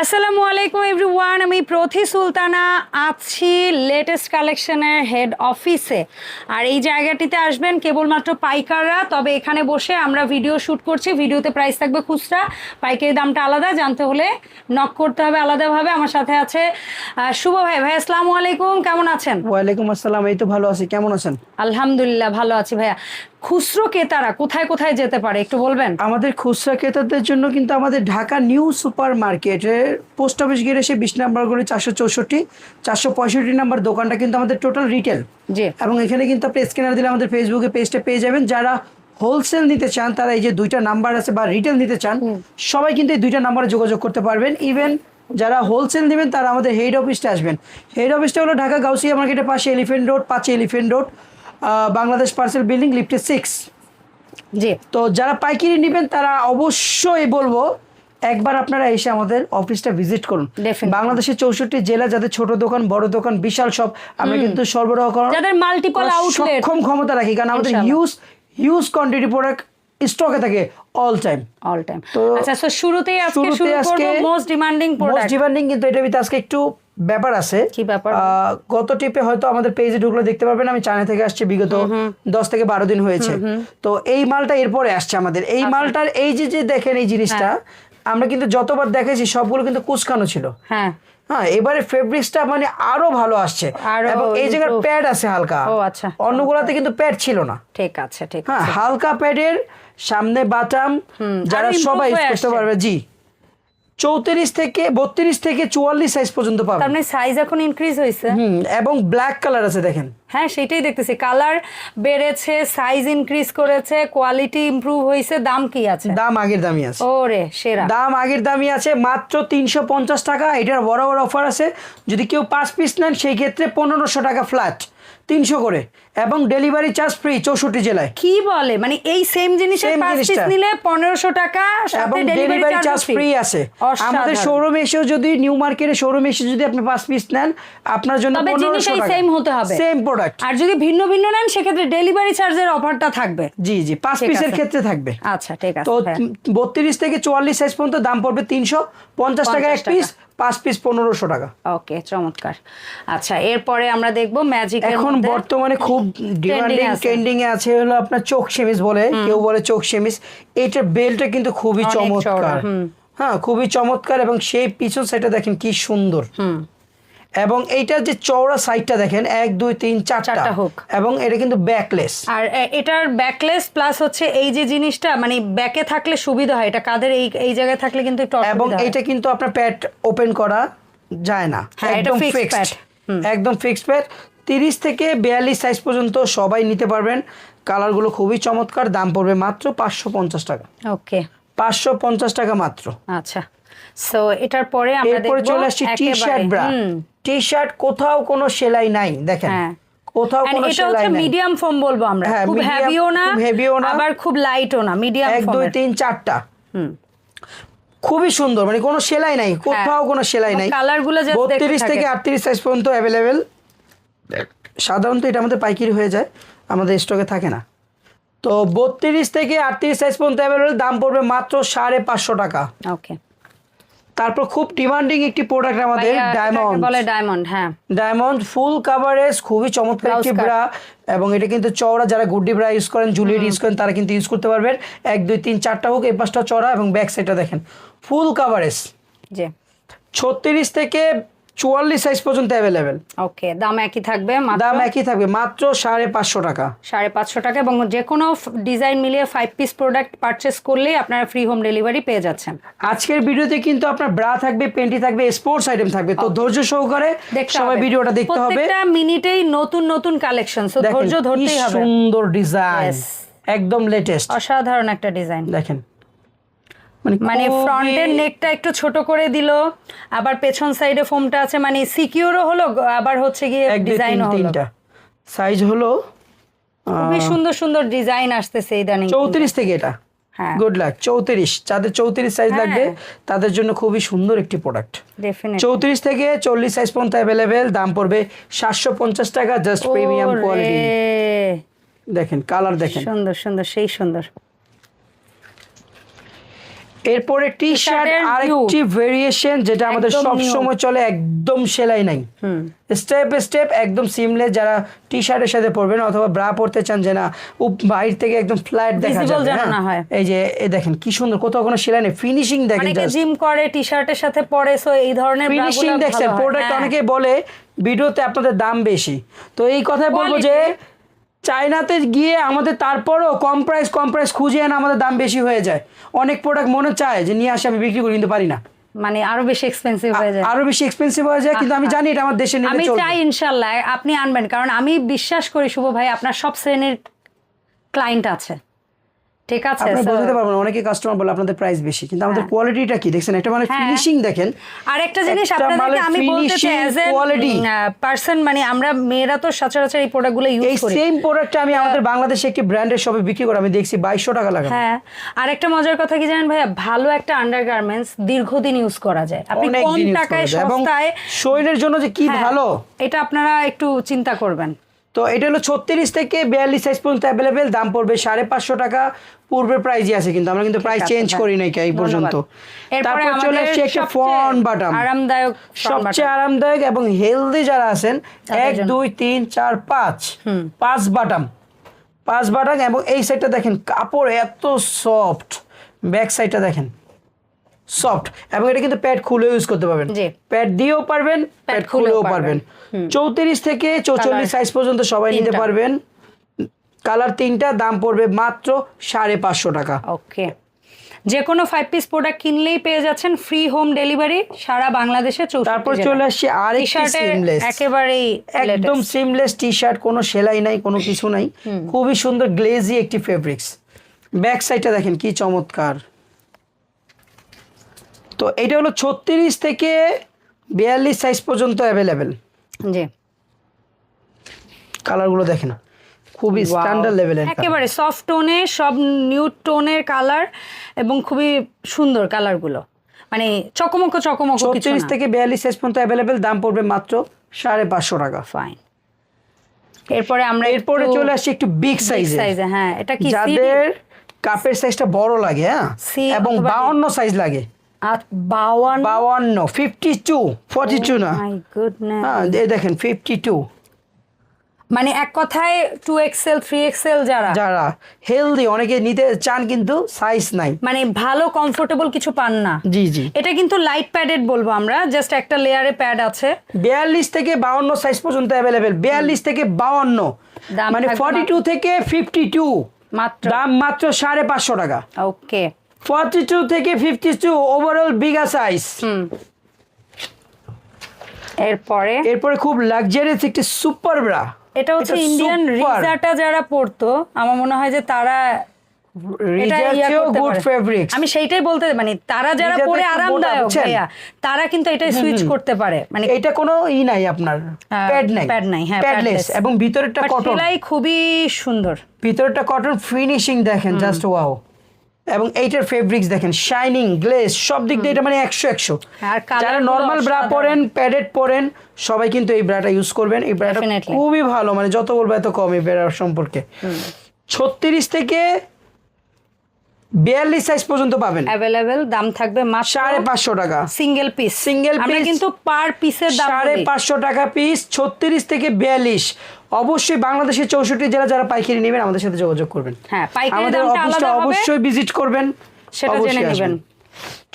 আসসালামু আলাইকুম এভরিওয়ান আমি প্রথি সুলতানা আছি লেটেস্ট কালেকশনের হেড অফিসে আর এই জায়গাটিতে আসবেন কেবলমাত্র পাইকাররা তবে এখানে বসে আমরা ভিডিও শ্যুট করছি ভিডিওতে প্রাইস থাকবে খুচরা পাইকারি দামটা আলাদা জানতে হলে নক করতে হবে আলাদাভাবে। আমার সাথে আছে শুভ ভাই। ভাই আসসালামু আলাইকুম কেমন আছেন? ওয়ালাইকুম আসসালাম এই তো ভালো আছি কেমন আছেন? আলহামদুলিল্লাহ ভালো আছি ভাইয়া। খুচরো ক্রেতারা কোথায় কোথায় যেতে পারে একটু বলবেন? আমাদের খুচরা ক্রেতাদের জন্য কিন্তু আমাদের ঢাকা নিউ সুপার মার্কেটের পোস্ট অফিস গিয়ে এসে বিশ নাম্বার করে চারশো চৌষট্টি চারশো পঁয়ষট্টি নাম্বার দোকানটা কিন্তু আমাদের টোটাল রিটেল। জি। এবং এখানে কিন্তু আপনি স্ক্যানার দিলে আমাদের ফেসবুকে পেজটা পেয়ে যাবেন। যারা হোলসেল নিতে চান তারা এই যে দুইটা নাম্বার আছে বা রিটেল নিতে চান সবাই কিন্তু এই দুইটা নাম্বারে যোগাযোগ করতে পারবেন। ইভেন যারা হোলসেল নেবেন তারা আমাদের হেড অফিসটা আসবেন। হেড অফিসটা হলো ঢাকা গাউসিয়া মার্কেটের পাশে এলিফেন্ট রোড পাঁচে elephant road Bangladesh parcel building লিফটে সিক্স জি। তো যারা পাইকারি নেবেন তারা অবশ্যই বলব একবার আপনারা এসে আমাদের অফিসটা ভিজিট করুন। বাংলাদেশের চৌষট্টি জেলা যাদের ছোট দোকান বড় দোকান বিশাল সব আমরা কিন্তু সরবরাহ করার যাদের মাল্টিপল আউটলেট সক্ষম ক্ষমতা রাখি কারণ আমাদের। হিউজ হিউজ কোয়ান্টিটি প্রোডাক্ট স্টকে থাকে অল টাইম অল টাইম আচ্ছা সো শুরুতেই আজকে শুরু করব মোস্ট ডিমান্ডিং মোস্ট ডিমান্ডিং কিন্তু ভিতরে আজকে একটু ব্যাপার আছে। কি ব্যাপার? গত টিপে হয়তো আমাদের পেজে ঢুকলে দেখতে পারবেন আমি চায়না থেকে আসছি বিগত দশ থেকে বারো দিন হয়েছে। তো এই মালটা এরপরে আসছে আমাদের। আচ্ছা। এই মালটার এই যে যে দেখেন এই জিনিসটা আমরা কিন্তু যতবার দেখেছি সবগুলো কিন্তু কুচকানো ছিল। হ্যাঁ। হ্যাঁ এবারে ফেব্রিক্সটা মানে আরও ভালো আসছে। এবং এই জায়গার প্যাড আছে হালকা। ও, আচ্ছা। অন্যগুলাতে কিন্তু প্যাড ছিল না। ঠিক আছে ঠিক হ্যাঁ হালকা প্যাডের সামনে বাটাম যারা সবাই করতে পারবে জি। চৌত্রিশ থেকে বত্রিশ থেকে চুয়াল্লিশ সাইজ পর্যন্ত তার পাবেন মানে সাইজ এখন ইনক্রিজ হয়েছে। হুম এবং ব্ল্যাক কালার আছে দেখেন। হ্যাঁ সেটাই দেখতেছি। কালার বেড়েছে সাইজ ইনক্রিজ করেছে কোয়ালিটি ইমপ্রুভ হয়েছে দাম কি আছে? দাম আগের দামই আছে। ওরে সেরা। দাম আগের দামই আছে মাত্র তিনশো পঞ্চাশ টাকা। এটার বড় বড় অফার আছে। যদি কেউ পাঁচ পিস নেন সেই ক্ষেত্রে পনেরোশো টাকা ফ্ল্যাট তিনশো করে। এবং ডেলিভারি চার্জ ফ্রি চৌষট্টি জেলায়। কি বলে? মানে এই সেম জিনিসের পাঁচ পিস নিলে পনেরোশো টাকা এবং ডেলিভারি চার্জ ফ্রি আছে। আমাদের শোরুমে এসেও যদি নিউ মার্কেটে শোরুমে এসে যদি আপনি পাঁচ পিস নেন আপনার জন্য তবে জিনিস এই সেম হতে হবে। সেম প্রোডাক্ট আর যদি ভিন্ন ভিন্ন নেন সেক্ষেত্রে ডেলিভারি চার্জের অফারটা থাকবে। জি জি পাঁচ পিসের ক্ষেত্রে থাকবে। আচ্ছা ঠিক আছে তো হ্যাঁ। বত্রিশ থেকে চুয়াল্লিশ সাইজ পর্যন্ত দাম পড়বে তিনশো পঞ্চাশ টাকা এক পিস পাঁচ পিস পনেরোশো টাকা। ওকে চমৎকার। আচ্ছা এরপরে আমরা দেখব ম্যাজিক এখন বর্তমানে খুব ডিমান্ডিং ট্রেন্ডিং এ আছে হলো আপনার চোখ সেমিস বলে কেউ বলে চোখ সেমিস এটার বেলটা কিন্তু খুবই চমৎকার। হ্যাঁ খুবই চমৎকার এবং সেই পিছন সাইডটা দেখেন কি সুন্দর। এবং এইটার যে চওড়া সাইডটা দেখেন এক দুই তিন চারটা। hook। এবং এটা কিন্তু ব্যাকলেস আর এটার ব্যাকলেস প্লাস হচ্ছে এই যে জিনিসটা মানে ব্যাকে থাকলে সুবিধা হয় এটা কাদের এই এই জায়গায় থাকলে কিন্তু একটু এবং। এইটা কিন্তু আপনার প্যাড ওপেন করা যায় না। হ্যাঁ, এটা একদম ফিক্সড। একদম ফিক্সড প্যাড তিরিশ থেকে বিয়াল্লিশ সাইজ পর্যন্ত সবাই নিতে পারবেন। কালারগুলো খুবই চমৎকার দাম পড়বে মাত্র পাঁচশো পঞ্চাশ টাকা। ওকে। পাঁচশো পঞ্চাশ টাকা মাত্র। আচ্ছা। সো এটার পরে আমরা এরপরে চলে আসছি T shirt bra T shirt কোথাও কোনো সেলাই নাই দেখেন। হ্যাঁ। কোথাও কোনো সেলাই নাই। মিডিয়াম ফোম বলব আমরা। হ্যাঁ, খুব হেভিও না heavyও না। আবার খুব লাইটও না মিডিয়াম এক দুই তিন চারটা। খুবই সুন্দর মানে কোনো সেলাই নাই কোথাও কোনো সেলাই নাই। কালারগুলো বত্রিশ থেকে। আটত্রিশ সাইজ পর্যন্ত অ্যাভেলেবেল সাধারণত এটা আমাদের পাইকারি হয়ে যায় আমাদের স্টকে থাকে না। তো বত্রিশ থেকে আটত্রিশ সাইজ পর্যন্ত অ্যাভেলেবেল দাম পড়বে মাত্র সাড়ে পাঁচশো টাকা। ওকে তারপর খুব ডিমান্ডিং একটি প্রোডাক্ট আমাদের ডায়মন্ড বলে ডায়মন্ড হ্যাঁ। ডায়মন্ড ফুল কাভারেজ খুবই চমৎকার একটি. ব্রা এবং এটা কিন্তু চওড়া যারা গুড্ডি ব্রা ইউজ করেন জুলিয়েট ইউজ করেন তারা কিন্তু ইউজ করতে পারবেন। এক দুই তিন চারটা হোক এই পাঁচটা চড়া এবং ব্যাক সাইডটা দেখেন। ফুল কাভারেজ জি। ছত্রিশ থেকে চুয়াল্লিশ সাইজ পর্যন্ত অ্যাভেলেবেল ওকে দাম একই থাকবে দাম একই থাকবে মাত্র সাড়ে পাঁচশো টাকা। সাড়ে পাঁচশো টাকা এবং যে কোনো ডিজাইন মিলিয়ে ফাইভ পিস প্রোডাক্ট পারচেস করলেই আপনারা ফ্রি হোম ডেলিভারি পেয়ে যাচ্ছেন। আজকের ভিডিওতে কিন্তু আপনার ব্রা থাকবে পেন্টি থাকবে স্পোর্টস আইটেম থাকবে। তো ধৈর্য সহকারে সবাই। ভিডিওটা দেখতে হবে। প্রত্যেকটা মিনিটেই নতুন নতুন কালেকশন সো ধৈর্য ধরতেই হবে। সুন্দর ডিজাইন একদম লেটেস্ট অসাধারণ একটা ডিজাইন দেখেন। মানে মানে ফ্রন্টের নেকটা একটু ছোট করে দিল আবার পেছন সাইডে ফোমটা আছে মানে সিকিউরও হলো আবার হচ্ছে গিয়ে ডিজাইনও হলো। তিনটা। সাইজ হলো খুবই সুন্দর সুন্দর ডিজাইন আসতেছে ইদানিং চৌত্রিশ থেকে এটা। হ্যাঁ। গুড লাক চৌত্রিশ। যাদের চৌত্রিশ সাইজ হ্যাঁ। লাগবে তাদের জন্য খুবই সুন্দর একটি প্রোডাক্ট ডেফিনেটলি চৌত্রিশ থেকে চল্লিশ সাইজ পর্যন্ত অ্যাভেলেবেল দাম পড়বে সাতশো পঞ্চাশ টাকা জাস্ট প্রিমিয়াম কোয়ালিটি দেখেন কালার দেখেন। সুন্দর সুন্দর সেই সুন্দর। এরপরে টি শার্ট আরেকটি ভেরিয়েশন যেটা আমাদের সব সময় চলে একদম সেলাই নাই। স্টেপ স্টেপ একদম সিমলেস যারা টি শার্টের সাথে পরবেন অথবা ব্রা পরতে চান যে না বাইরে থেকে একদম ফ্ল্যাট দেখা যাবে হ্যাঁ? না হয়। এই যে দেখেন কি সুন্দর কোথাও কোনো সেলাই নেই। ফিনিশিং দেখেন অনেকে জিম করে টি শার্টের সাথে পরে সো এই ধরনের ফিনিশিং দেখছেন প্রোডাক্ট হ্যাঁ। অনেকে বলে ভিডিওতে আপনাদের দাম বেশি। তো এই কথাই বলব যে চায়নাতে গিয়ে আমাদের তারপরও কম প্রাইস কম প্রাইস খুঁজে এনে আমাদের দাম বেশি হয়ে যায়। অনেক প্রোডাক্ট মনে চায় যে নিয়ে আসে আমি বিক্রি করি কিন্তু পারি না। মানে আরও বেশি এক্সপেন্সিভ হয়ে যায়। আরও বেশি এক্সপেন্সিভ হয়ে যায় কিন্তু আমি জানি এটা আমার দেশে আমি চাই ইনশাল্লাহ আপনি আনবেন কারণ আমি বিশ্বাস করি শুভ ভাই আপনার সব শ্রেণির ক্লায়েন্ট আছে। ঠিক আছে আপনি বোঝাতে পারবেন অনেকে কাস্টমার বলে আপনাদের প্রাইস বেশি কিন্তু আমাদের হ্যাঁ। কোয়ালিটিটা কি? দেখছেন একটা মানে হ্যাঁ। ফিনিশিং দেখেন। আরেকটা জিনিস একটা আপনাদেরকে আমি বলতে চাই অ্যাজ এ। পার্সন মানে আমরা মেয়েরা তো সচরাচর এই প্রোডাক্টগুলো ইউজ করি। সেম প্রোডাক্টটা আমি আমাদের বাংলাদেশে একটি ব্র্যান্ডের শপে বিক্রি করে আমি দেখছি বাইশশো টাকা লাগে হ্যাঁ। আরেকটা মজার কথা কি জানেন ভাইয়া? ভালো একটা আন্ডারগার্মেন্টস দীর্ঘদিন ইউজ করা যায়। আপনি কম টাকায় সস্তায় শরীরের জন্য যে কি হ্যাঁ, ভালো। এটা আপনারা একটু চিন্তা করবেন। তো এটা হলো ছত্রিশ থেকে বিয়াল্লিশ সাইজ পর্যন্ত অ্যাভেলেবেল দাম পড়বে সাড়ে পাঁচশো টাকা। পূর্বের প্রাইজই আছে কিন্তু আমরা কিন্তু প্রাইস চেঞ্জ। করি নাই এই পর্যন্ত। তারপর চলে আসছে একটা ফন বাটাম আরামদায়ক সবচেয়ে আরামদায়ক এবং হেলদি যারা আছেন এক দুই তিন চার পাঁচ। পাঁচ বাটাম পাঁচ বাটাম এবং এই সাইডটা দেখেন কাপড় এত সফট ব্যাক সাইডটা দেখেন। সফট এবং এটা কিন্তু প্যাড খুলে ইউজ করতে পারবেন। প্যাড দিয়েও পারবেন প্যাড খুলেও পারবেন। চৌত্রিশ থেকে চৌচল্লিশ সাইজ পর্যন্ত সবাই নিতে পারবেন। কালার তিনটা দাম পড়বে মাত্র সাড়ে পাঁচশো টাকা। ওকে। যে কোনো ফাইভ পিস প্রোডাক্ট কিনলেই পেয়ে যাচ্ছেন ফ্রি হোম ডেলিভারি সারা বাংলাদেশে তারপর চলে আসছে আর সিমলেস একেবারেই একদম। সিমলেস টি শার্ট কোনো সেলাই নাই কোনো কিছু নাই। খুবই সুন্দর গ্লেজি একটি ফেব্রিক্স ব্যাক সাইডটা দেখেন কি চমৎকার। তো এটা হলো ছত্রিশ থেকে বিয়াল্লিশ সাইজ পর্যন্ত অ্যাভেলেবেল জি। কালারগুলো দেখেন খুবই স্ট্যান্ডার্ড লেভেলের একেবারে সফট টোনে সব নিউড টোনের কালার এবং খুবই সুন্দর কালারগুলো মানে চকমক চকমক ছত্রিশ থেকে বিয়াল্লিশ সাইজ পর্যন্ত অ্যাভেলেবেল দাম পড়বে মাত্র সাড়ে পাঁচশো টাকা। ফাইন এরপরে আমরা এরপরে চলে আসছি একটু বিগ সাইজে সাইজে হ্যাঁ এটা কি যাদের কাপের সাইজটা বড় লাগে হ্যাঁ এবং? বাউন্ন সাইজ লাগে। বাওয়ান বাউান্ন ফিফটি টু ফর্টি টু না গুডনেস হ্যাঁ এই দেখেন ফিফটি টু মানে এক কথায় টু এক্সেল থ্রি এক্সেল যারা? যারা হেলদি অনেকে নিতে চান কিন্তু সাইজ নাই। মানে ভালো কমফোর্টেবল কিছু পান না। জি জি। এটা কিন্তু লাইট প্যাডেড বলব আমরা জাস্ট একটা লেয়ারে প্যাড আছে। বিয়াল্লিশ থেকে বাউন্ন সাইজ পর্যন্ত অ্যাভেলেবেল বিয়াল্লিশ থেকে বাউন্ন মানে ফর্টি টু থেকে ফিফটি টু মাত্র। দাম মাত্র সাড়ে পাঁচশো টাকা। ওকে ফর্টি টু থেকে fifty two overall bigger size এরপরে? এরপরে খুব লাক্সারিয়াস একটি সুপার ব্রা এটা হচ্ছে ইন্ডিয়ান। রিজাটা যারা পড়তো আমার মনে হয় যে তারা আমি সেইটাই বলতে মানে তারা যারা পরে আরামদায়ক ভাইয়া তারা কিন্তু এটা সুইচ করতে পারে। মানে এটা কোনো ই নাই আপনার প্যাড নাই। pad নাই, হ্যাঁ, প্যাডলেস এবং ভিতরেরটা কটন সেলাই খুবই সুন্দর। ভিতরটা কটন ফিনিশিং দেখেন জাস্ট ওয়াও এবং এইটার ফেব্রিক্স দেখেন শাইনিং গ্লেস সব দিক দিয়ে এটা মানে একশো একশো। যারা নর্মাল ব্রা পরেন প্যাডেড পরেন সবাই কিন্তু এই ব্রাটা ইউজ করবেন। এই ব্রাটা খুবই ভালো মানে যত বলব এত কম এই ব্রা সম্পর্কে। ছত্রিশ থেকে বিয়াল্লিশ সাইজ পর্যন্ত পাবেন। অ্যাভেলেবেল দাম থাকবে মাত্র সাড়ে পাঁচশো টাকা। সিঙ্গেল পিস Single আমরা কিন্তু পার পিসের দাম সাড়ে বলি। পাঁচশো টাকা পিস ছত্রিশ থেকে বিয়াল্লিশ। অবশ্যই বাংলাদেশের চৌষট্টি জেলা যারা পাইকারি নেবেন আমাদের সাথে যোগাযোগ করবেন। হ্যাঁ, পাইকারি দামটা আলাদা হবে। অবশ্যই ভিজিট করবেন। সেটা জেনে নেবেন।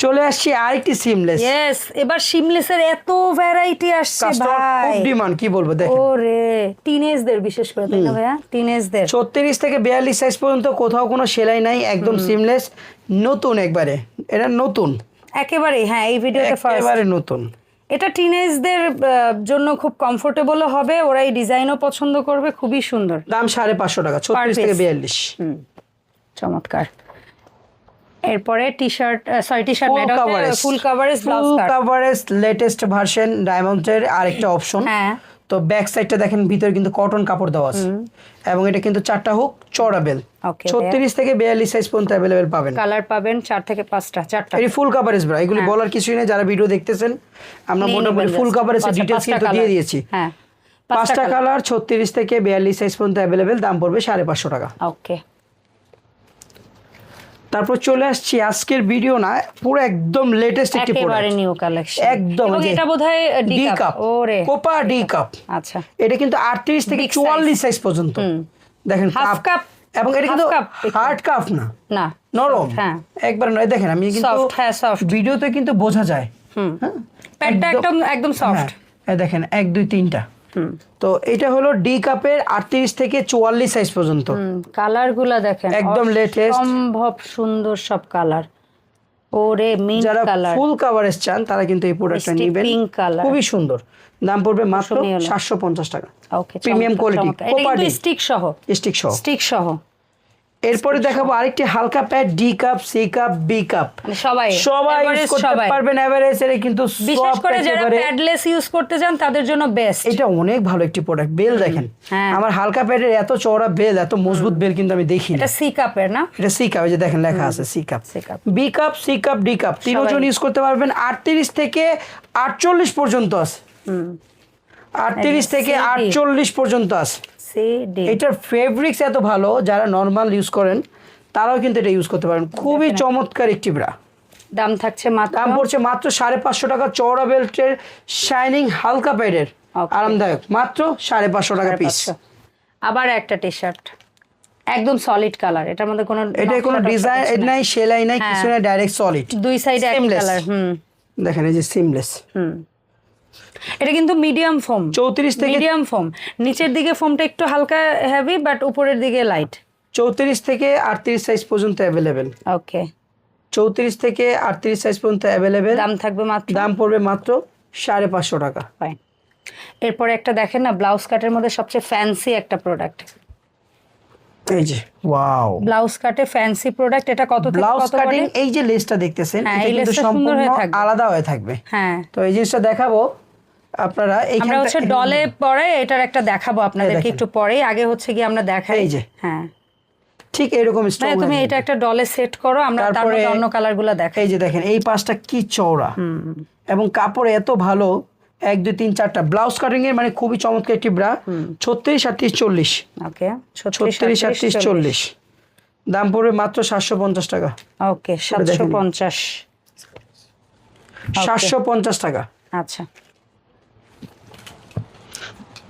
চলে আসছি আরেকটি সিমলেস ইয়েস এবার সিমলেসের এত ভ্যারাইটি আসছে কাস্টমার খুব ভাই। ডিমান্ড কি বলব দেখেন। ওরে টিনেজদের বিশেষ করে তাই না ভাইয়া? টিনেজদের ছত্রিশ থেকে বিয়াল্লিশ সাইজ পর্যন্ত কোথাও কোনো সেলাই নাই একদম সিমলেস নতুন একবারে এটা নতুন। একেবারেই হ্যাঁ এই ভিডিওতে ফার্স্ট একেবারে নতুন। এটা টিনেজদের জন্য খুব কমফোর্টেবলও হবে ওরা এই ডিজাইনও পছন্দ করবে খুবই সুন্দর। দাম সাড়ে পাঁচশো টাকা ছত্রিশ। থেকে বিয়াল্লিশ। চমৎকার। এরপরে T shirt sorry T shirt full coverage full coverage full coverage latest version ডায়মন্ডের আরেকটা অপশন হ্যাঁ। তো ব্যাক সাইডটা দেখেন ভিতরে কিন্তু কটন কাপড় দেওয়া আছে। এবং এটা কিন্তু চারটা হুক চড়া বেল ছত্রিশ থেকে বিয়াল্লিশ সাইজ পর্যন্ত অ্যাভেলেবেল পাবেন। কালার পাবেন চার থেকে পাঁচটা চারটা। এটি ফুল কাভারেজ ব্রা এগুলি বলার কিছুই নেই যারা ভিডিও দেখতেছেন আমরা নিয়ে মোটামুটি ফুল পাঁচটা- ডিটেলস কিন্তু দিয়ে দিয়েছি। হ্যাঁ। পাঁচটা কালার ছত্রিশ থেকে বিয়াল্লিশ সাইজ পর্যন্ত অ্যাভেলেবেল দাম পড়বে সাড়ে পাঁচশো টাকা। ওকে তারপর চলে আসছি আজকের ভিডিও না পুরো একদম লেটেস্ট একটি প্রোডাক্ট নিউ কালেকশন একদম এটা বোধহয় ডি কাপ কাপ ওরে। কোপা ডি কাপ আচ্ছা। এটা কিন্তু আটত্রিশ থেকে Big size. চুয়াল্লিশ সাইজ পর্যন্ত। দেখেন Half cup, এবং এটা কিন্তু। হার্ড কাপ না। না। নরম। হ্যাঁ। একবার নয়। দেখেন আমি কিন্তু Soft, হ্যাঁ. ভিডিওতে কিন্তু বোঝা যায়। হুম? প্যাডটা একদম একদম সফট হ্যাঁ, দেখেন এক দুই তিনটা। তো এটা হলো ডি কাপের আটত্রিশ থেকে চুয়াল্লিশ সাইজ পর্যন্ত। কালারগুলা দেখেন। একদম লেটেস্ট সম্ভব সুন্দর সব কালার ওরে যারা কালার ফুল কভারেজ চান তারা কিন্তু এই প্রোডাক্টটা নেবেন। খুবই সুন্দর। দাম পড়বে মাত্র কুসুমি হলো। সাতশো পঞ্চাশ টাকা। ওকে প্রিমিয়াম কোয়ালিটি স্টিক সহ। স্টিক সহ। স্টিক সহ। এরপরে দেখাবো আরেকটি হালকা pad D cup C cup B cup মানে সবাই সবাই ইউজ করতে পারবেন এভারেজ এর কিন্তু বিশেষ করে যারা প্যাডলেস ইউজ করতে চান তাদের জন্য বেস্ট এটা অনেক ভালো একটি প্রোডাক্ট বেল দেখেন হ্যাঁ। আমার হালকা প্যাডের এত চওড়া বেল এত মজবুত বেল কিন্তু আমি দেখি এটা সি কাপের না? এটা সি কাপ এই যে দেখেন লেখা আছে C cup C cup B cup C cup D cup তিনজন ইউজ করতে পারবেন আটত্রিশ থেকে আটচল্লিশ পর্যন্ত আছে। আটত্রিশ এই যে থেকে CD আটচল্লিশ পর্যন্ত আছে। এটার ফেব্রিক্স এত ভালো যারা নর্মাল ইউজ করেন তারাও কিন্তু এটা ইউজ করতে পারেন। খুবই চমৎকার একটি ব্রা দাম থাকছে মাত্র দাম পড়ছে মাত্র সাড়ে পাঁচশো টাকা চওড়া বেল্টের শাইনিং হালকা প্যাডের আরামদায়ক। মাত্র সাড়ে পাঁচশো টাকা পিস আবার একটা টি শার্ট একদম সলিড কালার এটার মধ্যে কোনো এটা কোনো ডিজাইন নাই। সেলাই নাই হ্যাঁ। কিছু নাই ডাইরেক্ট সলিড দুই সাইডে এক কালার হুম। দেখেন এই যে সিমলেস হুম। এটা কিন্তু মিডিয়াম ফোম চৌত্রিশ থেকে মিডিয়াম ফোম নিচের দিকে ফোমটা একটু হালকা হেভি বাট উপরের দিকে লাইট চৌত্রিশ থেকে আটত্রিশ সাইজ পর্যন্ত অ্যাভেলেবেল ওকে চৌত্রিশ থেকে আটত্রিশ সাইজ পর্যন্ত অ্যাভেলেবেল দাম থাকবে মাত্র? দাম পড়বে মাত্র সাড়ে পাঁচশো টাকা। ফাইন এরপরে একটা দেখেন না ব্লাউজ কাটের মধ্যে সবচেয়ে ফ্যান্সি একটা প্রোডাক্ট এই যে ওয়াও ব্লাউজ কাটে ফ্যান্সি প্রোডাক্ট এটা কত থেকে ব্লাউজ কাটিং এই যে লেসটা দেখতেছেন হ্যাঁ, এটা কিন্তু সম্পূর্ণ আলাদা হয়ে থাকবে। হ্যাঁ। তো এই জিনিসটা দেখাবো। আপনারা আমরা হচ্ছে ডলে পরে এটার একটা দেখাবো আপনাদেরকে একটু পরেই। আগে হচ্ছে কি আমরা দেখাই। এই যে। হ্যাঁ। ঠিক এরকম স্ট্রং তুমি এটা একটা ডলে সেট করো আমরা তারপরে- অন্য কালারগুলো দেখাই। এই যে দেখেন এই পাশটা কি চওড়া। এবং কাপড় এত ভালো এক দুই তিন চারটা। ব্লাউজ কাটিং এর মানে খুবই চমৎকার একটি ব্রা ছত্রিশ আটত্রিশ চল্লিশ। ওকে ছত্রিশ আটত্রিশ চল্লিশ। দাম পড়বে মাত্র সাতশো পঞ্চাশ টাকা। ওকে সাতশো পঞ্চাশ। সাতশো পঞ্চাশ টাকা। আচ্ছা।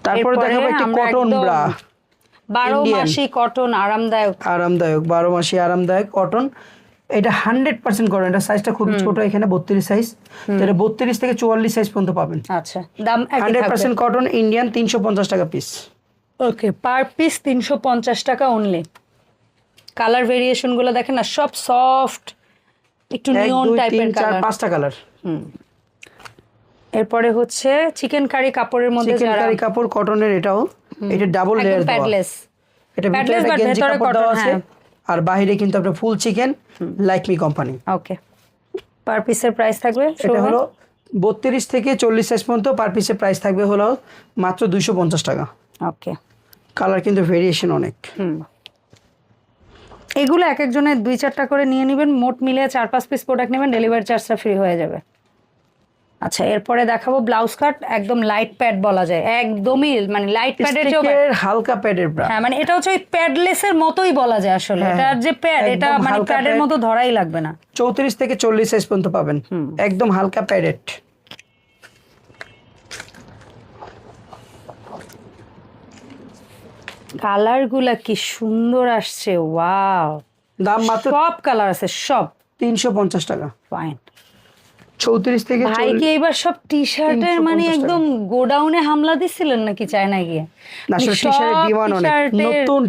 তারপরে দেখাবো একটি কটন ব্রা বারো মাসি কটন আরামদায়ক। আরামদায়ক বারো মাসি আরামদায়ক কটন এটা হান্ড্রেড পার্সেন্ট কটন এটা সাইজটা খুবই ছোট এখানে বত্রিশ সাইজ এটা বত্রিশ থেকে চুয়াল্লিশ সাইজ পর্যন্ত পাবেন। আচ্ছা দাম হান্ড্রেড পার্সেন্ট কটন ইন্ডিয়ান তিনশো পঞ্চাশ টাকা পিস ওকে পার পিস তিনশো পঞ্চাশ টাকা অনলি কালার ভেরিয়েশনগুলো দেখেন না সব সফট একটু নিয়ন টাইপের কালার পাঁচটা কালার এরপরে হচ্ছে চিকেন কারি কাপড়ের মধ্যে চিকেন কারি কাপড় কটনের এটাও। এটা ডাবল লেয়ার দেওয়া। প্যাডলেস এটা but গেঞ্জি ভেতরে cotton, আছে। হ্যাঁ। আর বাইরে কিন্তু আপনার ফুল চিকেন লাইকমি কোম্পানি ওকে পার পিসের প্রাইস থাকবে এটা হলো বত্রিশ থেকে চল্লিশ সাইজ পর্যন্ত পার পিসের প্রাইস থাকবে হলো মাত্র দুইশো পঞ্চাশ টাকা। ওকে কালার কিন্তু ভেরিয়েশন অনেক। এগুলো এক একজনের দুই চারটা করে নিয়ে নেবেন। মোট মিলে চার পাঁচ পিস প্রোডাক্ট নেবেন। ডেলিভারি চার্জটা ফ্রি হয়ে যাবে। আচ্ছা এরপরে দেখাবো ব্লাউজ কাট একদম লাইট প্যাড বলা যায়। একদমই মানে লাইট প্যাডের স্টিকের হালকা প্যাডের হ্যাঁ মানে এটা হচ্ছে ওই প্যাডলেসের মতোই বলা যায় আসলে। হ্যাঁ, এটার যে প্যাড এটা মানে প্যাডের মতো ধরাই লাগবে না। চৌত্রিশ থেকে চল্লিশ সাইজ পর্যন্ত পাবেন। একদম হালকা প্যাডেড কালারগুলা কি সুন্দর আসছে ওয়াও দাম মাত্র সব কালার আছে সব। তিনশো পঞ্চাশ টাকা। ফাইন চৌত্রিশ থেকে ভাই কি এবার সব টি শার্টের মানে একদম গোডাউনে হামলা দিছিলেন নাকি চায়না গিয়ে? না, demand অনেক।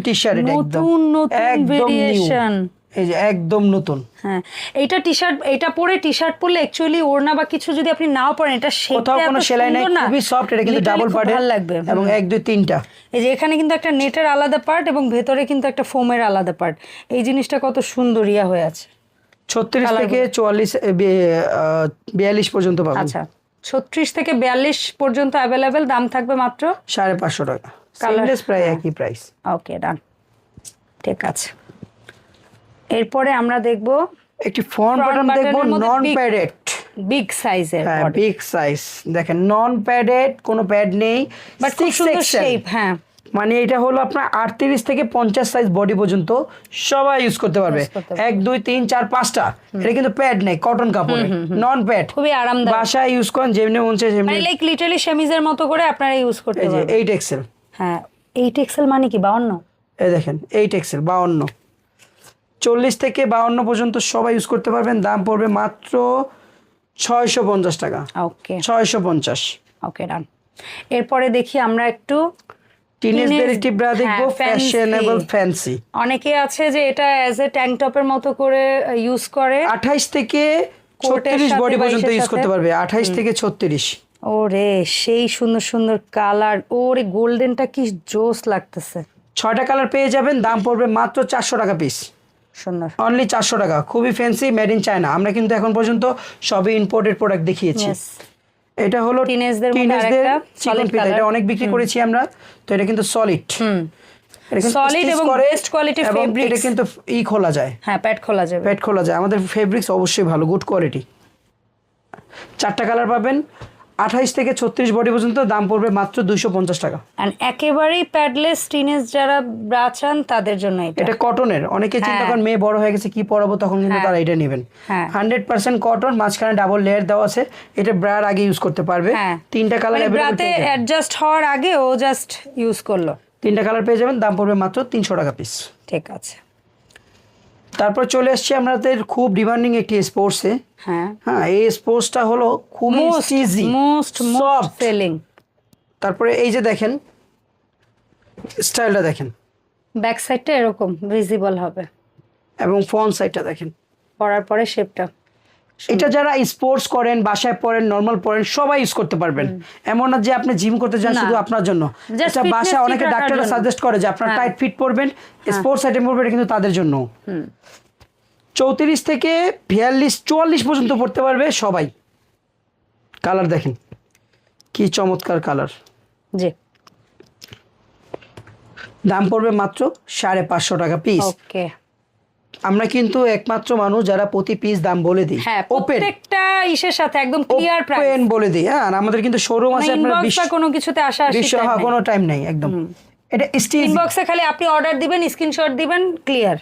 t-shirt নতুন এটা একদম। নতুন নতুন ভেরিয়েশন এই যে একদম নতুন। হ্যাঁ এইটা টি শার্ট এটা পরে টি শার্ট পরলে অ্যাকচুয়ালি ওড়না বা কিছু যদি আপনি নাও পরেন এটা কোথাও কোনো সেলাই নাই খুবই সফট এটা কিন্তু ডাবল খুব পার্টের ভালো লাগবে। এবং এক দুই তিনটা। এই যে এখানে কিন্তু একটা নেটের আলাদা পার্ট এবং ভেতরে কিন্তু একটা ফোমের আলাদা পার্ট এই জিনিসটা কত সুন্দর ইয়া হয়ে আছে। ছত্রিশ থেকে চুয়াল্লিশ বিয়াল্লিশ পর্যন্ত পাবেন। আচ্ছা ছত্রিশ থেকে বিয়াল্লিশ পর্যন্ত অ্যাভেলেবেল দাম থাকবে মাত্র? সাড়ে পাঁচশো টাকা। Colour- প্রায় একই প্রাইস ওকে ডান ঠিক আছে। এরপরে আমরা দেখব একটি ফ্রন্ট বাটন দেখব নন প্যাডেড বিগ সাইজের হ্যাঁ বিগ সাইজ দেখেন নন প্যাডেড কোনো প্যাড নেই। বাট খুব সুন্দর শেপ হ্যাঁ। মানে এটা হলো আপনার আটত্রিশ থেকে পঞ্চাশ সাইজ বডি পর্যন্ত সবাই ইউজ করতে পারবে। এক দুই তিন চার পাঁচটা। এটা কিন্তু প্যাড নেই কটন কাপড় নন প্যাড খুবই আরামদায়ক। বাসায় ইউজ করেন যেমনি মন চায় যেমনি মানে লাইক লিটারালি সেমিজের মতো করে আপনারা ইউজ করতে পারবেন। এইট এক্সেল হ্যাঁ এইট এক্সেল মানে কি বাউন্ন? এই দেখেন এইট এক্সেল বাউন্ন। চল্লিশ থেকে বাউন্ন পর্যন্ত সবাই ইউজ করতে পারবেন। দাম পড়বে মাত্র ছয়শো পঞ্চাশ টাকা। ওকে ছয়শো পঞ্চাশ। ওকে ডান এরপরে দেখি আমরা একটু দেখব হ্যাঁ, ফ্যাশনেবল ফ্যান্সি অনেকে আছে যে এটা অ্যাজ এ ট্যাঙ্ক টপের মতো করে ইউজ করে। আঠাইশ থেকে কোটের ছত্রিশ সাথে বডি পর্যন্ত ইউজ করতে পারবে। আঠাইশ থেকে ছত্রিশ। ওরে সেই সুন্দর সুন্দর কালার ওরে গোল্ডেনটা কি জোস লাগতেছে। ছয়টা কালার পেয়ে যাবেন দাম পড়বে মাত্র চারশো টাকা পিস সুন্দর। অনলি চারশো টাকা। খুবই ফ্যান্সি মেড ইন চায়না আমরা কিন্তু এখন পর্যন্ত সবই ইম্পোর্টেড প্রোডাক্ট দেখিয়েছি. এটা হলো আরেকটা চিকন ফিতা এটা অনেক বিক্রি করেছি আমরা। তো এটা কিন্তু সলিড সলিড এবং বেস্ট কোয়ালিটি ফেব্রিক এটা কিন্তু ই খোলা যায়। হ্যাঁ প্যাড খোলা যাবে। প্যাড খোলা যায়। আমাদের ফেব্রিক্স অবশ্যই ভালো গুড কোয়ালিটি চারটা কালার পাবেন। আঠাইশ থেকে ছত্রিশ বডি পর্যন্ত দাম পড়বে মাত্র দুইশো পঞ্চাশ টাকা। অ্যান্ড একেবারেই প্যাডলেস টিনেজ যারা ব্রা চান তাদের জন্য এটা। কটনের অনেকে চিন্তা হ্যাঁ। করেন মেয়ে বড় হয়ে গেছে কি পরাবো? তখন কিন্তু হ্যাঁ। তারা এটা নেবেন। হ্যাঁ। হান্ড্রেড পার্সেন্ট কটন মাঝখানে ডাবল লেয়ার দেওয়া আছে। এটা ব্রার আগে ইউজ করতে পারবে। তিনটা কালার ব্রাতে অ্যাডজাস্ট হওয়ার আগে ও জাস্ট ইউজ করল। তিনটা কালার পেয়ে যাবেন দাম পড়বে মাত্র তিনশো টাকা পিস ঠিক আছে। তারপর চলে আসছি আমাদের খুব ডিমান্ডিং একটি স্পোর্টসে হ্যাঁ। হ্যাঁ এই স্পোর্টসটা হলো খুবই ইজি মোস্ট সেলিং তারপরে এই যে দেখেন স্টাইলটা দেখেন। ব্যাক সাইডটা এরকম ভিজিবল হবে। এবং ফ্রন্ট সাইডটা দেখেন। পরার পরে শেপটা এটা যারা স্পোর্টস করেন বাসায় পড়েন নর্মাল পড়েন সবাই ইউজ করতে পারবেন। এমন না যে আপনি জিম করতে যান শুধু আপনার জন্য। এটা বাসায় অনেকে ডাক্তাররা সাজেস্ট করে যে আপনার। টাইট ফিট পরবেন স্পোর্টস আইটেম পরবেন এটা কিন্তু তাদের জন্য। চৌত্রিশ থেকে বিয়াল্লিশ চুয়াল্লিশ পর্যন্ত পড়তে পারবে সবাই। কালার দেখেন। কি চমৎকার কালার জি। দাম পড়বে মাত্র সাড়ে পাঁচশো টাকা পিস ওকে। আমরা কিন্তু একমাত্র মানুষ যারা প্রতি পিস দাম বলে দিই। হ্যাঁ ওপেন প্রত্যেকটা ইসের সাথে একদম ক্লিয়ার প্রাইস ওপেন বলে দিই। হ্যাঁ আর আমাদের কিন্তু শোরুম আছে আপনার বিশ্ব কোনো কিছুতে আসা আসি বিশ্ব হ্যাঁ কোনো টাইম নাই একদম। এটা স্টিল ইনবক্সে খালি আপনি অর্ডার দিবেন স্ক্রিনশট দিবেন ক্লিয়ার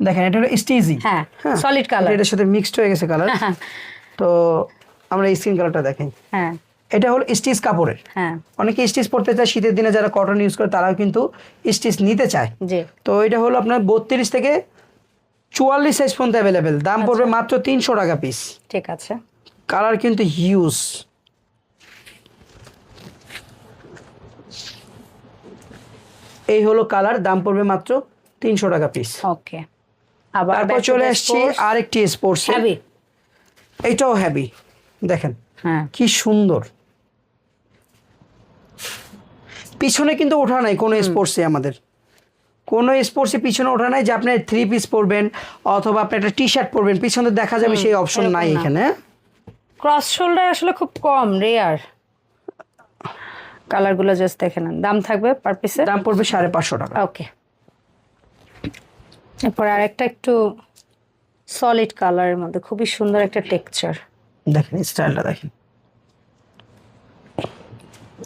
দেখেন এটা হলো স্টিজি হ্যাঁ, solid কালার এটার সাথে মিক্সড হয়ে গেছে কালার হ্যাঁ তো আমরা স্কিন কালারটা দেখেন। হ্যাঁ। এটা হলো স্টিচ কাপড়ের। হ্যাঁ। অনেকে স্টিচ পড়তে চায় শীতের দিনে যারা কটন ইউজ করে তারাও কিন্তু স্টিচ নিতে চায়। জি। তো এটা হলো আপনার বত্রিশ থেকে চুয়াল্লিশ সাইজ পর্যন্ত অ্যাভেলেবেল দাম আচ্ছা। পড়বে মাত্র তিনশো টাকা পিস ঠিক আছে। কালার কিন্তু হিউজ এই হলো কালার দাম পড়বে মাত্র তিনশো টাকা পিস ওকে আবার তারপর চলে আসছি আরেকটি স্পোর্টস হ্যাভি এইটাও হ্যাভি দেখেন হ্যাঁ। কি সুন্দর। পিছনে কিন্তু ওঠা নাই কোনো স্পোর্টসে আমাদের। কোনো স্পোর্টসে পিছনে ওঠা নাই যে আপনি থ্রি পিস পরবেন অথবা আপনি একটা টি শার্ট পরবেন পিছনে দেখা যাবে সেই অপশন নাই এখানে হ্যাঁ? ক্রস শোল্ডার আসলে খুব কম রেয়ার কালারগুলো জাস্ট দেখে নেন। দাম থাকবে পার পিসে দাম পড়বে সাড়ে পাঁচশো টাকা। ওকে এরপর আরেকটা একটু সলিড কালারের মধ্যে খুবই সুন্দর একটা টেক্সচার দেখেন স্টাইলটা দেখেন।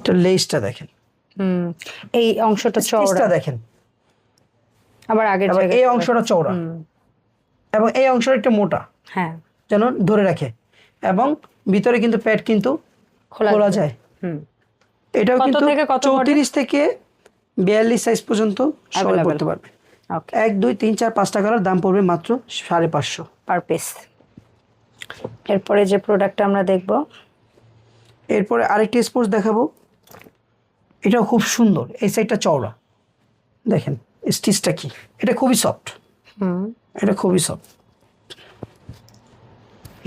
তো লেসটা দেখেন। হুম এই অংশটা চওড়া। দেখেন। আবার আগের জায়গায় এই অংশটা চওড়া। এবং এই অংশটা একটু মোটা। হ্যাঁ। যেন ধরে রাখে। এবং ভিতরে কিন্তু প্যাড কিন্তু খোলা খোলা যায়। হুম। এটাও কিন্তু থেকে কত model? চৌত্রিশ থেকে বিয়াল্লিশ সাইজ পর্যন্ত সবাই. পড়তে পারবে। এক দুই তিন চার পাঁচটা কালার দাম পড়বে মাত্র সাড়ে পাঁচশো। পার পিস এরপরে যে প্রোডাক্টটা আমরা দেখব। এরপরে আরেকটি স্পোর্টস দেখাবো। এটাও খুব সুন্দর এই সাইডটা চওড়া। দেখেন স্টিচটা কি? এটা খুবই সফট হুম। এটা খুবই সফট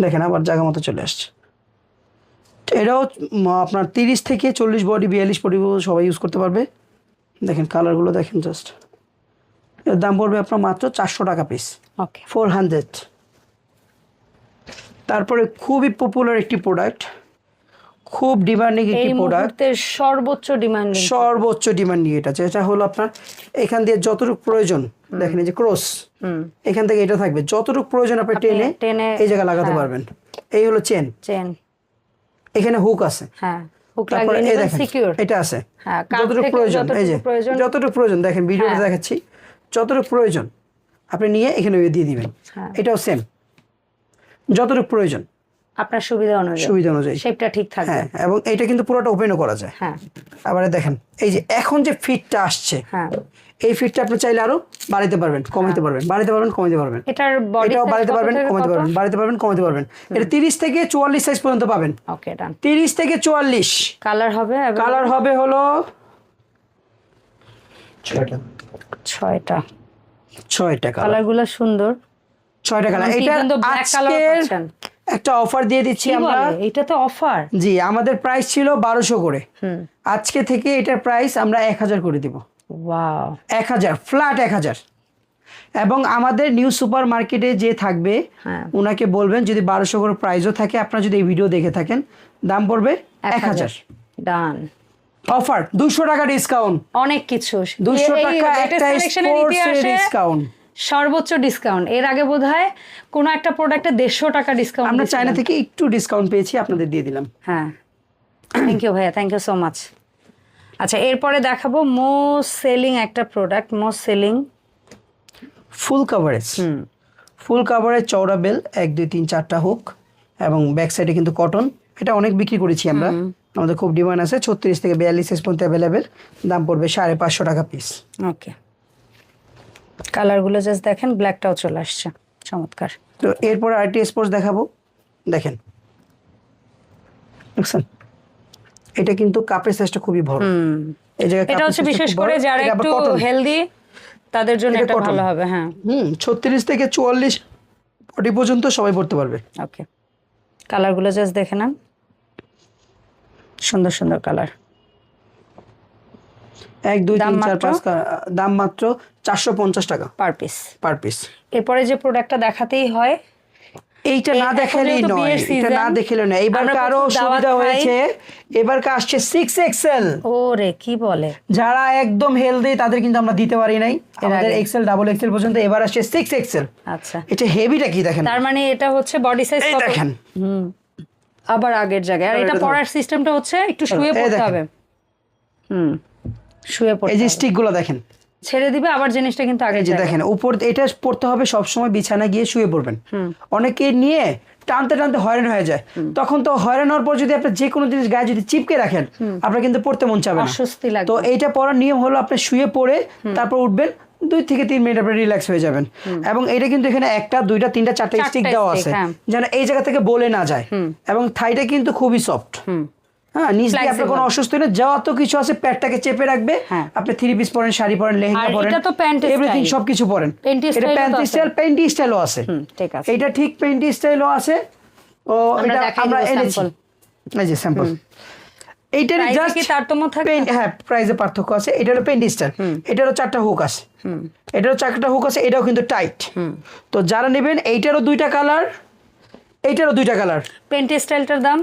দেখেন আবার জায়গা মতো চলে আসছে। এটাও আপনার তিরিশ থেকে চল্লিশ বডি বিয়াল্লিশ বডি সবাই ইউজ করতে পারবে। দেখেন কালারগুলো দেখেন জাস্ট দাম পড়বে আপনার মাত্র চারশো টাকা পিস ওকে ফোর হান্ড্রেড তারপরে খুবই পপুলার একটি প্রোডাক্ট খুব ডিমান্ডিং একটি প্রোডাক্ট সর্বোচ্চ ডিমান্ডিং সর্বোচ্চ ডিমান্ডিং এটা। যেটা হলো আপনার এখান দিয়ে যতটুকু প্রয়োজন দেখেন এই যে ক্রস হুম। এখান থেকে এটা থাকবে। যতটুকু প্রয়োজন আপনি টেনে টেনে- এই জায়গায় লাগাতে হ্যাঁ। পারবেন। এই হলো চেন চেন এখানে হুক আছে। হ্যাঁ এটা আছে। হ্যাঁ, যতটুকু প্রয়োজন এই যে যতটুকু প্রয়োজন। দেখেন ভিডিওটা হ্যাঁ। দেখাচ্ছি। যতটুকু প্রয়োজন আপনি নিয়ে এখানে দিয়ে দিবেন। হ্যাঁ। এটাও সেম যতটুকু প্রয়োজন। আপনার সুবিধা অনুযায়ী। সুবিধা অনুযায়ী। শেপটা ঠিক থাকবে। হ্যাঁ এবং এটা কিন্তু পুরোটা ওপেনও করা যায়। হ্যাঁ। আবার দেখেন এই যে এখন যে ফিটটা আসছে হ্যাঁ। এই ফিটটা আপনি চাইলে আরও বাড়াতে পারবেন কমাতে পারবেন বাড়াতে পারবেন কমাতে পারবেন। এটার বডি এটাও বাড়াতে পারবেন কমাতে পারবেন বাড়াতে পারবেন কমাতে পারবেন। এটা তিরিশ থেকে চুয়াল্লিশ সাইজ পর্যন্ত পাবেন। ওকে ডান তিরিশ থেকে চুয়াল্লিশ। কালার হবে? কালার হবে হলো ছয়টা। ছয়টা। ছয়টা কালার কালারগুলো সুন্দর। ছয়টা কালার এটা আজকের একটা অফার দিয়ে দিচ্ছি আমরা। এটা তো অফার জি আমাদের প্রাইস ছিল বারোশো করে। আজকে থেকে এটার প্রাইস আমরা এক হাজার করে দিব। এক হাজার ফ্ল্যাট এক হাজার। এবং আমাদের নিউ সুপার মার্কেটে যে থাকবে হ্যাঁ। ওনাকে বলবেন যদি বারোশো করে প্রাইসও থাকে আপনারা যদি এই ভিডিও দেখে থাকেন দাম পড়বে এক হাজার। ডান অফার দুশো টাকা ডিসকাউন্ট অনেক কিছু। দুশো এই টাকা একটা স্পোর্টস ডিসকাউন্ট সর্বোচ্চ ডিসকাউন্ট এর আগে বোধহয় কোনো একটা প্রোডাক্টে দেড়শো টাকা ডিসকাউন্ট আমরা চায়না থেকে একটু ডিসকাউন্ট পেয়েছি আপনাদের দিয়ে দিলাম। হ্যাঁ। থ্যাংক ইউ ভাইয়া। থ্যাংক ইউ সো মাচ আচ্ছা এরপরে দেখাবো মোস্ট সেলিং একটা product most selling full coverage full coverage চওড়া বেল এক দুই তিন চারটা হুক এবং ব্যাক সাইডে কিন্তু কটন এটা অনেক বিক্রি করেছি আমরা। আমাদের খুব ডিমান্ড আছে ছত্রিশ থেকে বিয়াল্লিশ সাইজ পর্যন্ত অ্যাভেলেবেল দাম পড়বে সাড়ে পাঁচশো টাকা পিস ওকে কালারগুলো জাস্ট দেখেন ব্ল্যাকটাও চলে আসছে চমৎকার। তো এরপর আরেকটি স্পোর্টস দেখাবো দেখেন। দেখছেন? এটা কিন্তু কাপের সাইজটা খুবই বড়। এই জায়গায় এটা হচ্ছে বিশেষ করে যারা একটু হেলদি তাদের জন্য এটা ভালো হবে হ্যাঁ। হুম ছত্রিশ থেকে চুয়াল্লিশ বডি পর্যন্ত সবাই পড়তে পারবে। ওকে কালারগুলো জাস্ট দেখে নেন। সুন্দর সুন্দর কালার। এক দুই তিন চার পাঁচ দাম মাত্র চারশো পঞ্চাশ টাকা। Per piece. Per piece. এরপরে যে প্রোডাক্টটা দেখাতেই হয় এইটা এই না দেখালেই নয় এটা না দেখলে না এবার আরও সুবিধা হয়েছে। এবার আসছে সিক্স এক্সেল ওরে কি বলে? যারা একদম হেলদি তাদের কিন্তু আমরা দিতে পারি নাই। আমাদের। এক্সেল ডাবল এক্সেল পর্যন্ত এবার আসছে সিক্স এক্সেল আচ্ছা। এটা হেভিটা কি দেখেন? তার মানে এটা হচ্ছে বডি সাইজ দেখেন। আবার আগের জায়গায়। আর এটা পড়ার সিস্টেমটা হচ্ছে একটু শুয়ে পড়তে হবে। হুম শুয়ে পড়তে এই যে হবে। স্টিকগুলো দেখেন। ছেড়ে দিবে আবার জিনিসটা কিন্তু আগে যে দেখেন উপর এটা পড়তে হবে সবসময় বিছানা গিয়ে শুয়ে পড়বেন। অনেকে নিয়ে টানতে টানতে হয়রান হয়ে যায়। তখন তো হয়রান হওয়ার পর যদি আপনি যে কোনো জিনিস গায়ে যদি চিপকে রাখেন আপনার কিন্তু পড়তে মন চাবে না। তো এইটা পড়ার নিয়ম হলো আপনি শুয়ে পড়ে তারপর উঠবেন দুই থেকে তিন মিনিট আপনি রিল্যাক্স হয়ে যাবেন। এবং এটা কিন্তু এখানে একটা দুইটা তিনটা চারটা স্টিক দেওয়া আছে। হ্যাঁ। যেন এই জায়গা থেকে বলে না যায়। এবং থাইটা কিন্তু খুবই সফট হ্যাঁ নিচ দিয়ে আপনার কোনো অসুস্থ নেই যা তো কিছু আছে প্যাটটাকে চেপে রাখবে। হ্যাঁ। আপনি থ্রি পিস পরেন শাড়ি পরেন লেহেঙ্গা আর পরেন এটা তো প্যান্ট এভরিথিং সবকিছু পরেন। পেন্টি এটা প্যান্ট স্টাইল পেন্টি স্টাইলও আছে। ঠিক আছে। এটা ঠিক পেন্টি স্টাইলও আছে। ও আমরা এটা আমরা এনেছি। এই যে স্যাম্পল এইটার জাস্ট তারতম্য থাকে? হ্যাঁ প্রাইসে পার্থক্য আছে। এটা হলো পেন্টি স্টাইল এটারও চারটা হুক আছে। এটারও চারটা হুক আছে এটাও কিন্তু টাইট তো যারা নেবেন এইটারও দুইটা কালার এইটারও দুইটা কালার পেন্টি স্টাইলটার দাম?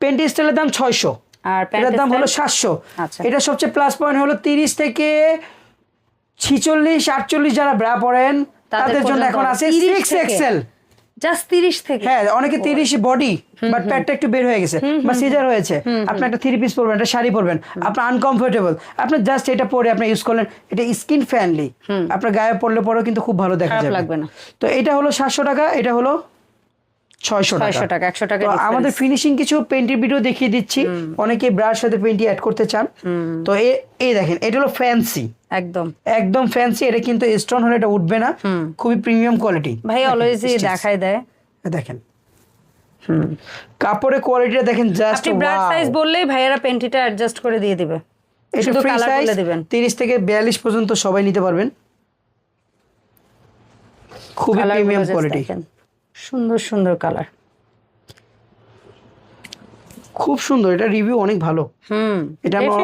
পেন্টি স্টাইলের দাম ছয়শো। আর এটার দাম হলো? সাতশো। আচ্ছা। এটা সবচেয়ে প্লাস পয়েন্ট হলো তিরিশ থেকে ছিচল্লিশ আটচল্লিশ যারা ব্রা পড়েন তাদের জন্য এখন আছে 30 সিক্স এক্সেল জাস্ট তিরিশ থেকে। হ্যাঁ অনেকে তিরিশ বডি বাট প্যাটটা একটু বের হয়ে গেছে। বা সিজার হয়েছে। আপনি একটা থ্রি পিস পরবেন একটা শাড়ি পরবেন। আপনার আনকমফোর্টেবল আপনি জাস্ট এটা পরে আপনি ইউজ করলেন এটা স্কিন ফ্রেন্ডলি আপনার গায়ে পড়লে পরেও কিন্তু খুব ভালো দেখা যাবে। লাগবে না। তো এটা হলো সাতশো টাকা এটা হলো ছয়শো টাকা। একশো টাকা আমাদের ফিনিশিং কিছু পেন্টের ভিডিও দেখিয়ে দিচ্ছি। অনেকে ব্রার সাথে পেন্টি অ্যাড করতে চান। তো এই দেখেন এটা হলো ফ্যান্সি একদম। একদম ফ্যান্সি এটা কিন্তু স্টোন হলে এটা উঠবে না। খুবই প্রিমিয়াম কোয়ালিটি ভাই অলওয়েজই দেখাই দেয়। দেখেন। কাপড়ের কোয়ালিটিটা দেখেন জাস্ট আপনি ব্রাড সাইজ বললেই ভাইয়েরা পেন্টিটা অ্যাডজাস্ট করে দিয়ে দিবে। শুধু ফ্রি কালার সাইজ বলে দিবেন। তিরিশ থেকে বিয়াল্লিশ পর্যন্ত সবাই নিতে পারবেন। খুবই প্রিমিয়াম কোয়ালিটি। সুন্দর সুন্দর কালার খুব সুন্দর এটা রিভিউ অনেক ভালো। হুম এটা আমরা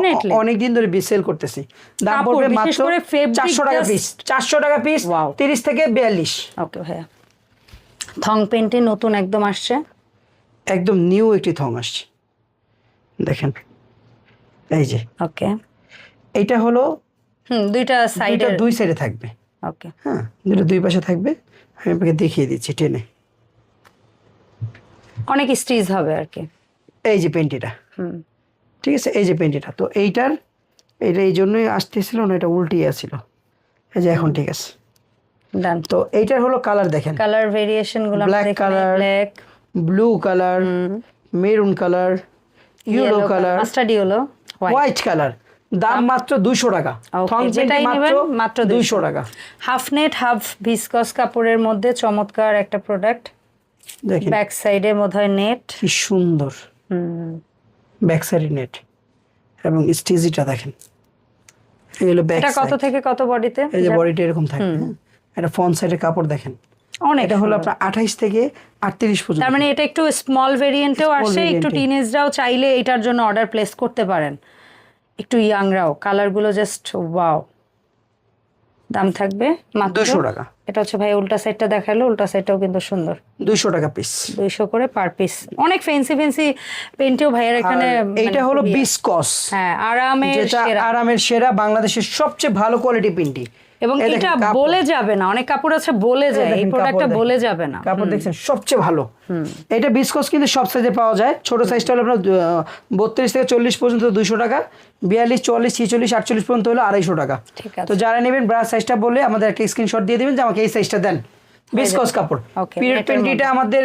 অনেক দিন ধরে সেল করতেছি। দাম পড়বে মাত্র করে fabric চারশো টাকা পিস চারশো টাকা পিস Wow. তিরিশ থেকে বিয়াল্লিশ। ওকে ভাইয়া। থং পেন্টি নতুন একদম আসছে। একদম নিউ একটি থং আসছে। দেখেন এই যে। ওকে এটা হলো হুম দুইটা দুইটা সাইডে দুই সাইডে থাকবে। ওকে হ্যাঁ দুটো দুই পাশে থাকবে। আমি আপনাকে দেখিয়ে দিচ্ছি টেনে। অনেক স্টিচ হবে আর কি। এই যে পেন্টিটা। হুম। ঠিক আছে এই যে পেন্টিটা। তো এইটার এটা এই জন্যই আসতেছিল না এটা উল্টিয়ে আসছিল এই যে এখন ঠিক আছে। ডান তো এইটার হলো কালার দেখেন। কালার ভেরিয়েশনগুলো Black color, black blue colour maroon colour yellow colour mustard yellow white colour দাম মাত্র দুশো টাকা। যেটাই নেবেন, মাত্র মাত্র দুইশো টাকা। হাফ নেট হাফ ভিসকস কাপড়ের মধ্যে চমৎকার একটা প্রোডাক্ট দেখেন। ব্যাক সাইডে বোধহয় নেট কি সুন্দর। ব্যাক সাইড নেট এবং স্টেজিটা দেখেন। এই হলো ব্যাক এটা কত থেকে কত বডিতে এই যে বডিটা এরকম থাকে হ্যাঁ। এটা ফ্রন্ট সাইডের কাপড় দেখেন। অনেক এটা হলো আপনার আঠাইশ থেকে আটত্রিশ পর্যন্ত। তার মানে এটা একটু স্মল ভেরিয়েন্টেও আসে একটু। টিনেজরাও চাইলে এটার জন্য অর্ডার প্লেস করতে পারেন। একটু ইয়াংরাও কালারগুলো জাস্ট ওয়াও দাম থাকবে মাত্র 200 টাকা। এটা হচ্ছে ভাই উল্টা সাইডটা দেখাল উল্টা সাইডটাও কিন্তু সুন্দর। দুইশো টাকা পিস দুইশো করে পার পিস অনেক ফেন্সি ফেন্সি পেন্টিও ভাইয়ের এখানে এটা এইটা হলো বিসকস হ্যাঁ আরামের সেরা। আরামের সেরা বাংলাদেশের সবচেয়ে ভালো কোয়ালিটি পিন্টি এবং এটা বলে যাবে না অনেক কাপড় আছে বলে যায় এই প্রোডাক্টটা বলে যাবে না। কাপড় দেখছেন সবচেয়ে ভালো। এটা বিসকস কিন্তু সব সাইজে পাওয়া যায়। ছোট সাইজটা হলো আপনার বত্রিশ থেকে চল্লিশ পর্যন্ত দুশো টাকা। বিয়াল্লিশ চল্লিশ ছিচল্লিশ আটচল্লিশ পর্যন্ত হলো আড়াইশো টাকা। তো যারা নেবেন ব্রাশ সাইজটা বললে আমাদের একটা স্ক্রিনশট দিয়ে দেবেন যে আমাকে এই সাইজটা দেন। বিসকস কাপড়। পিরিয়ড নেটের পেন্টিটা আমাদের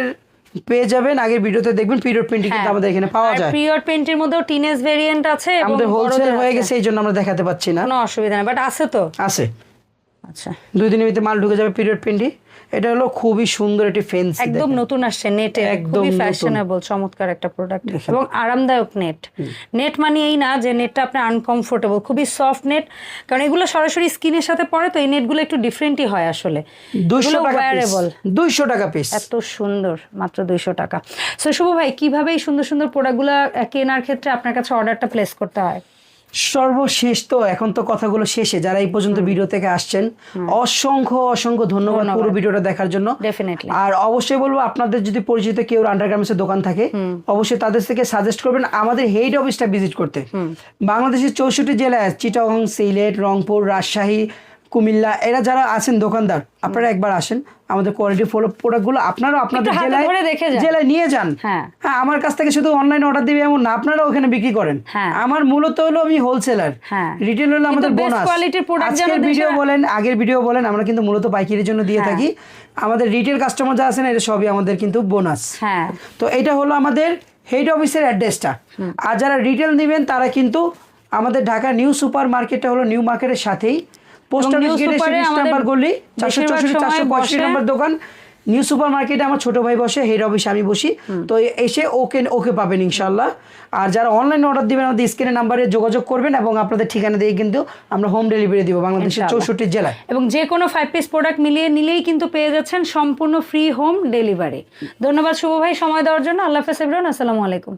পেয়ে যাবেন আগের ভিডিওতে দেখবেন পিরিয়ড পেন্টি কিন্তু আমাদের এখানে পাওয়া যায়। পিওর পেন্টের মধ্যেও টিনেজ ভেরিয়েন্ট আছে আমাদের হোলসেল হয়ে গেছে এই জন্য আমরা দেখাতে পাচ্ছি না। কোনো অসুবিধা নেই বাট আছে তো। আছে। আচ্ছা। দুই দিনের ভিতরে মাল ঢুকে যাবে পিরিয়ড পেন্টি এটা হলো খুবই সুন্দর একটি ফেন্সি একদম নতুন আসছে নেটে একদম খুবই ফ্যাশনেবল চমৎকার একটা প্রোডাক্ট এবং আরামদায়ক নেট নেট মানে এই না যে নেটটা আপনার আনকমফোর্টেবল খুবই সফট নেট কারণ এগুলো সরাসরি স্কিনের সাথে পড়ে তো এই নেটগুলো একটু ডিফারেন্টই হয় আসলে। দুইশো টাকা দুইশো টাকা পিস এত সুন্দর মাত্র দুইশো টাকা। সো শুভ ভাই কীভাবে এই সুন্দর সুন্দর প্রোডাক্টগুলো কেনার ক্ষেত্রে আপনার কাছে অর্ডারটা প্লেস করতে হয়? সর্বশেষ তো এখন তো কথাগুলো শেষে যারা এই পর্যন্ত ভিডিও থেকে আসছেন অসংখ্য অসংখ্য ধন্যবাদ পুরো ভিডিওটা দেখার জন্য। আর অবশ্যই বলব আপনাদের যদি পরিচিত কেউ আন্ডারগার্মেন্টসের দোকান থাকে অবশ্যই তাদের থেকে সাজেস্ট করবেন আমাদের হেড অফিসটা ভিজিট করতে। বাংলাদেশের চৌষট্টি জেলায় চিটাগং সিলেট রংপুর রাজশাহী কুমিল্লা এরা যারা আছেন দোকানদার আপনারা একবার আসেন। আমাদের কোয়ালিটি ফলো প্রোডাক্টগুলো আপনারাও আপনাদের জেলায়। জেলায় নিয়ে যান। হ্যাঁ। হ্যাঁ আমার কাছ থেকে শুধু অনলাইন অর্ডার দিবে এমন না আপনারা ওখানে বিক্রি করেন। হ্যাঁ। আমার মূলত হলো আমি হোলসেলার হ্যাঁ। রিটেল হলো আমাদের বোনাস আজকের ভিডিও বলেন আগের ভিডিও বলেন আমরা কিন্তু মূলত পাইকারির জন্য দিয়ে থাকি। আমাদের রিটেল কাস্টমার যা আছেন এটা সবই আমাদের কিন্তু বোনাস হ্যাঁ। তো এটা হলো আমাদের হেড অফিসের অ্যাড্রেসটা আর যারা রিটেল নেবেন তারা কিন্তু আমাদের ঢাকা নিউ সুপার মার্কেটটা হলো নিউ মার্কেটের সাথেই পোস্ট অফিস New গেটের Super এ সিরিজ আমাদের নাম্বার গলি চারশো চৌষট্টি চারশো পঁয়ষট্টি নাম্বার দোকান নিউ সুপার মার্কেটে আমার ছোট ভাই বসে হেড অফিসে আমি বসি। তো এসে ওকে ওকে পাবেন ইনশাল্লাহ আর যারা অনলাইন অর্ডার দিবেন আমাদের স্ক্রিনের নাম্বারে যোগাযোগ করবেন এবং আপনাদের ঠিকানা দিয়ে কিন্তু আমরা হোম ডেলিভারি দিব বাংলাদেশের চৌষট্টি জেলায়। এবং যে কোনো ফাইভ পিস প্রোডাক্ট মিলিয়ে নিলেই কিন্তু পেয়ে যাচ্ছেন সম্পূর্ণ ফ্রি হোম ডেলিভারি ধন্যবাদ শুভ ভাই সময় দেওয়ার জন্য। আল্লাহ হাফেজ এভরিওয়ান আসসালামু আলাইকুম।